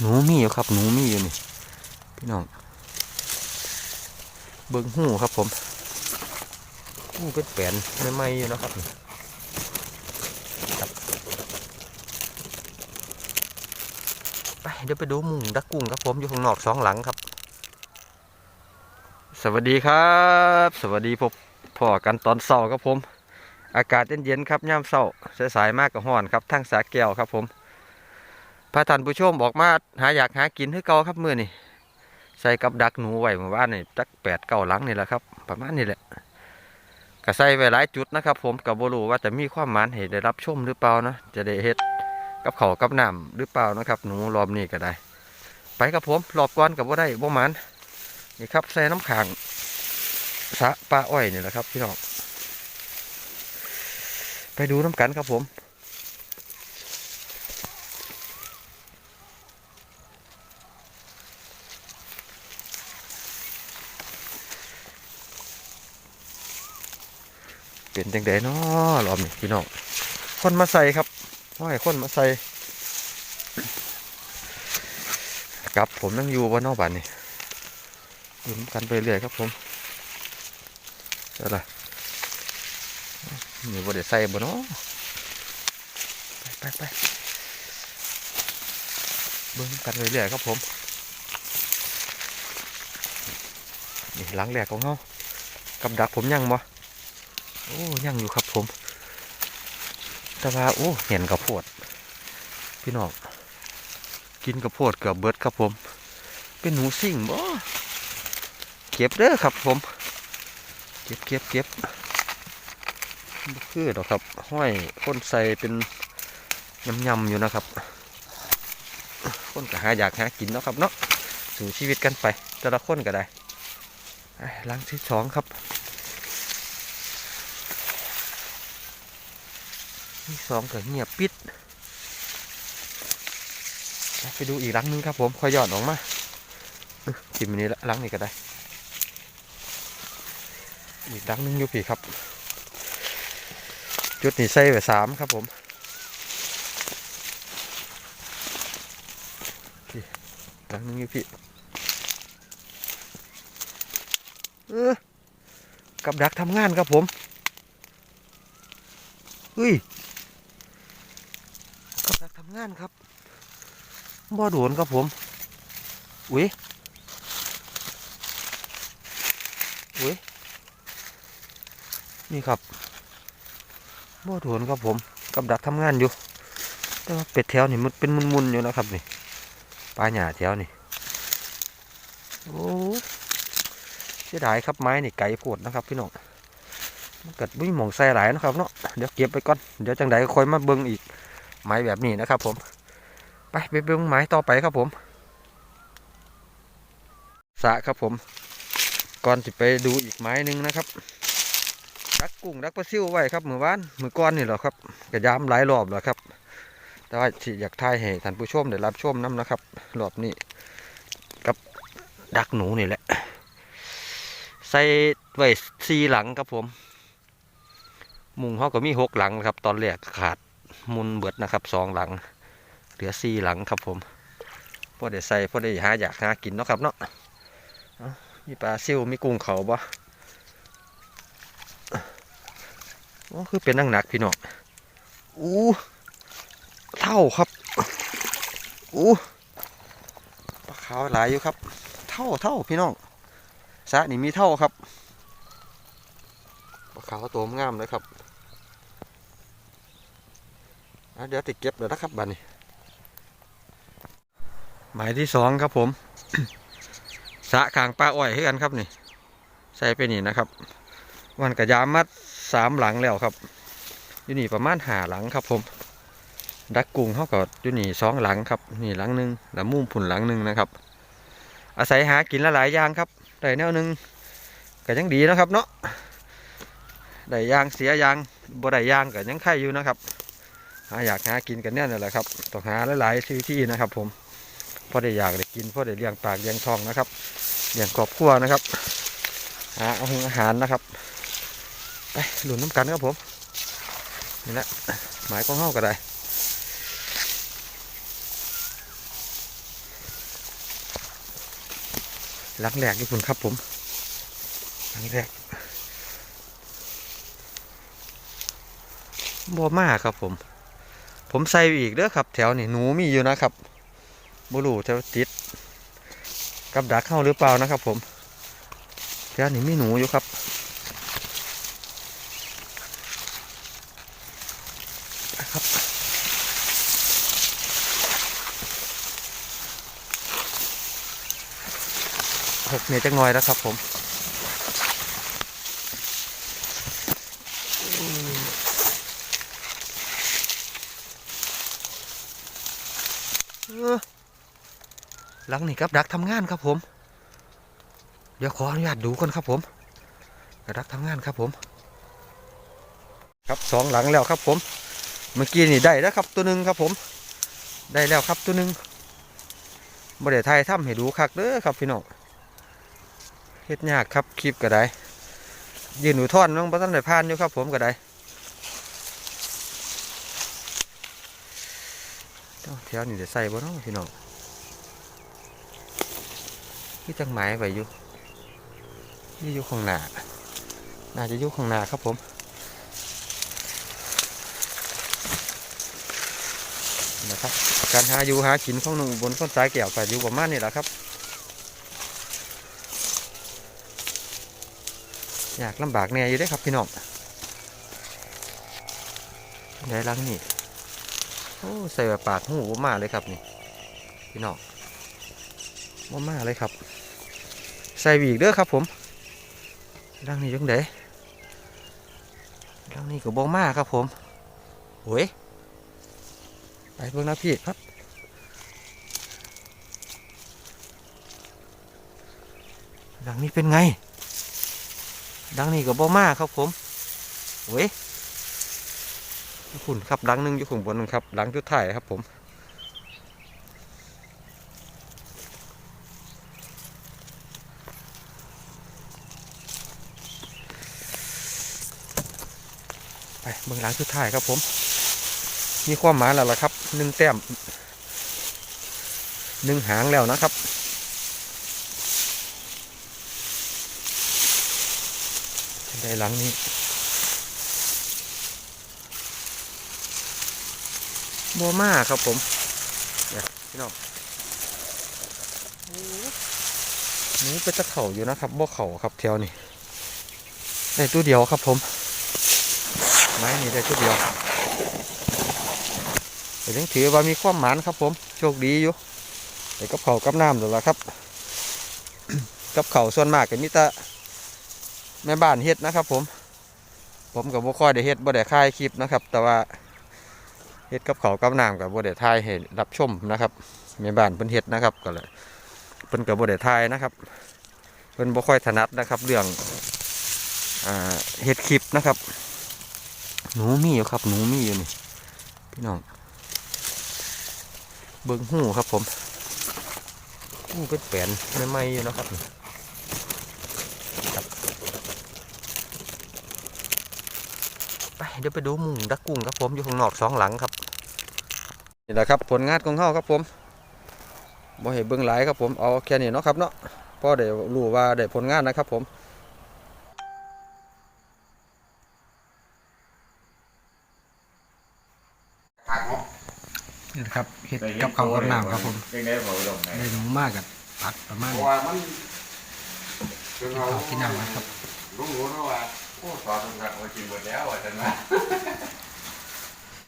หนูมีอยู่ครับ หนูมีอยู่นี่ พี่น้อง เบิ้งหูครับผมหูเป็นแปลนไม่ไหมอยู่นะครับนี่ไปเดี๋ยวไปดูมุงดักกุ้งครับผมอยู่ข้างนอกสองหลังครับ สวัสดีครับ สวัสดีพบพ่อกันตอนเช้าครับผม อากาศเย็นๆครับย่ามเช้าสายๆมากกับห้อนครับทั้งสาแก้วครับผม พระท่านผู้ชมบอกมาหาอยากหากินให้เก่าครับมือนี่ใส่กับดักหนูไว้เมื่อวานนี่จักแปดเก้าหลังนี่แหละครับ ประมาณนี้แหละก็ใส่ไว้หลายจุดนะครับ ผมกับบรูว่าจะมีความหมานให้ได้รับชมหรือเปล่านะจะได้เฮ็ดกับเขากับน้ำหรือเปล่านะครับหนูรอบนี้ก็ได้ ไปครับผมรอบก่อนกับว่าได้บ่หมานนี่ครับใส่น้ำขังสะปลาอ้อยนี่แหละครับพี่น้องไปดูน้ำกันครับผม เป็นจังไดเนาะรอบนี้พี่น้องคนมาใส่ครับว่าให้คนมาใส่กับผมนั่งอยู่บนนอกบ้านนี่ดูน้ำกันไปเรื่อยครับผมเจ้าล่ะนี่บ่ได้ใส่บ่เนาะไปไปไปเบิ่งกันเรื่อยๆครับผมนี่หลังแรกของเฮากับดักผมยังบ่ โอ้ยังอยู่ครับผม แต่ว่าโอ้เห็นกระโพด พี่น้องกินกระโพดเกือบเบิดครับผม เป็นหนูซิ่งบ่เก็บเด้อครับผม เก็บเก็บเก็บคือดอกครับ ห้อยคนใส่เป็นยำๆอยู่นะครับคนก็หาอยากหากินเนาะครับเนาะสู่ชีวิตกันไป แต่ละคนก็ได้ไปหลังที่สองครับ ที่สองก็เงียบปิด ไปดูอีกลังหนึงครับผมค่อยหย่อดออกมาจิ้มนี้ละลังนี้ก็ได้ อีกลังหนึงอยู่พี่ครับ จุดนี้ใส่ไว้สามครับผมพี่หลังนึงอยู่พี่เออกับดักทำงานครับผมเฮ้ย งานครับบ่โดนครับผม อุ้ยอุ้ยนี่ครับบ่โดนครับผมกับดักทำงานอยู่ แต่ว่าเป็ดแถวนี่มันเป็นมุนๆอยู่นะครับนี่ปลาหญ้าแถวนี่โอ้เสียดายครับไม้นี่ไก่โพดนะครับพี่น้องมันเกิดไม่มองใส่หลายนะครับเนาะเดี๋ยวเก็บไปก่อนเดี๋ยวจังใดก็ค่อยมาเบิ่งอีก ไม้แบบนี้นะครับผม ไปไปเบิ่งไม้ต่อไปครับผมสะครับผม ก่อนจะไปดูอีกไม้หนึ่งนะครับดักกุ้งดักปลาซิวไว้ครับมือวานมือก้อนนี่เหรอครับกระยามหลายรอบแล้วครับ แต่ว่าที่อยากทายให้ท่านผู้ชมได้รับชมน้ำนะครับรอบนี้กับดักหนูนี่แหละ ใส่ไว้สี่หลังครับผม มุงเขาก็มีหกหลังครับ ตอนแรกขาด มุนเบิดนะครับสองหลัง เหลือสี่หลังครับผมพอได้ใส่พอได้หาอยากหากินเนาะครับเนาะมีปลาซิวมีกุ้งเขาบ่โอ้คือเป็นนังหนักพี่น้องอู้เท่าครับอู้ปลาขาวหลายอยู่ครับ เท่าเท่าพี่น้องสะนี่มีเท่าครับปลาขาวตัวงามเลยครับ เดี๋ยวติดเก็บเดี๋ยวนะครับบัดนี้หมายที่สองครับผมสะคางปลาอ้อยให้กันครับนี่ ใส่ไปนี่นะครับ วันกระยามัดสามหลังแล้วครับอยู่นี่ประมาณหาหลังครับผม ดักกุ้งเขาก็อยู่นี่สองหลังครับ นี่หลังหนึ่งแล้วมุ่มผุนหลังหนึ่งนะครับ อาศัยหากินลหลายอย่างครับได้แนวหนึ่งก็ยังดีนะครับเนาะได้ยางเสียยางบ่ได้ยางก็ยังไข่อยู่นะครับ หาอยากหากินกันเนี่ยนั่นแหละครับต้องหาหลายๆที่ที่นะครับ ผมพอได้อยากได้กินพอได้เลี้ยงปากเลี้ยงท้องนะครับเลี้ยงครอบครัวนะครับหาอาหารนะครับไปหลุนน้ำกันครับผมนี่แหละหมายของเฮาก็ได้หลังแรกญี่ปุ่นครับผมหลังแรกบ่มาครับผม ผมใส่อีกเด้อครับ แถวนี่หนูมีอยู่นะครับบ่รู้จะติด กับดักเข้าหรือเปล่านะครับ ผมแถวนี้มีหนูอยู่ครับนะครับหกเมตรจังน้อยแล้วครับผม หลังนี่ครับดักทำงานครับผม เดี๋ยวขออนุญาตดูก่อนครับผมกับดักทำงานครับผม ครับสองหลังแล้วครับผม เมื่อกี้นี่ได้แล้วครับตัวหนึ่งครับผม ได้แล้วครับตัวหนึ่งบ่ได้ไทยทำให้ดูคักเด้อครับพี่น้องเฮ็ดยากครับคลิปก็ได้ยืนหนูท่อนน้องบัตันได้พานอยู่ครับผมก็ได้เจ้าแถวนี่จะใส่บ่น้องพี่น้อง ที่จังหมายไว้อยู่นี่อยู่ข้างหน้าน่าจะอยู่ข้างหน้าครับผมนะครับการหาอยู่หากินของหนุ่มบนต้นสายแก้วก็อยู่ประมาณนี้แหละครับอยากลำบากแน่อยู่เด้ครับพี่น้องไหนลังนี่โอ้ใส่แบบปากหูมาเลยครับนี่ พี่น้องบ่มาเลยครับ ใส่บีกเด้อครับผมลังนี่จังไดลังนี่ก็บ่มาครับผมโอ้ยไปเบิ่งนะพี่ครับลังนี้เป็นไง ดังนี้ก็บ่มาครับผมเว้ยคุณครับดังหนึงอยู่ข้างบนนึงครับดังจุดถ่ายครับผม เบื้องหลังจุดถ่ายครับผม มีความหมายแล้วล่ะครับหนึ่งแต้มหนึ่งหางแล้วนะครับได้หลังนี้โบมาครับผมเดี๋ยวพี่น้องนี่เป็นตะเข่าอยู่นะครับบ่เข่าครับแถวนี้ได้ตัวเดียวครับผม ไม้นี่ได้ตัวเดียวแต่ยังถือว่ามีความหมานครับผม โชคดีอยู่แต่กับเข่ากับน้ำเดี๋ยวละครับ กับเข่าส่วนมากก็มีแต่แม่บ้านเฮ็ดนะครับ ผม ผมกับบ่ค่อยได้เฮ็ดบ่ได้ค่ายคลิปนะครับ แต่ว่าเฮ็ดกับเขากับน้ำกับบ่ได้ถ่ายให้รับชมนะครับแม่บ้านเพิ่นเฮ็ดนะครับก็เลยเพิ่นกับบ่ได้ถ่ายนะครับเพิ่นบ่ค่อยถนัดนะครับ เรื่องเฮ็ดคลิปนะครับ หนูมีอยู่ครับ หนูมีอยู่นี่พี่น้องเบิ่งหูครับผมหูเป็นแปลนใหม่อยู่นะครับ ไปเดี๋ยวไปดูมุงดักกุ้งครับผมอยู่ข้างนอกสองหลังครับนี่แหละครับผลงานของเขาครับผมบ่ให้เบิ่งหลายครับผมเอาแค่นี้เนาะครับเนาะพอได้รู้ว่าได้ผลงานนะครับผม นี่ครับเห็ดกับเขากับน้ำครับผมยังได้บอกลงไหนได้หนูมากกับตัดประมาณเพราะว่ามันคือเราที่น้ำนะครับรู้รู้นะว่าโอ้สอนทำงานมากินหมดแล้วอะจันนะ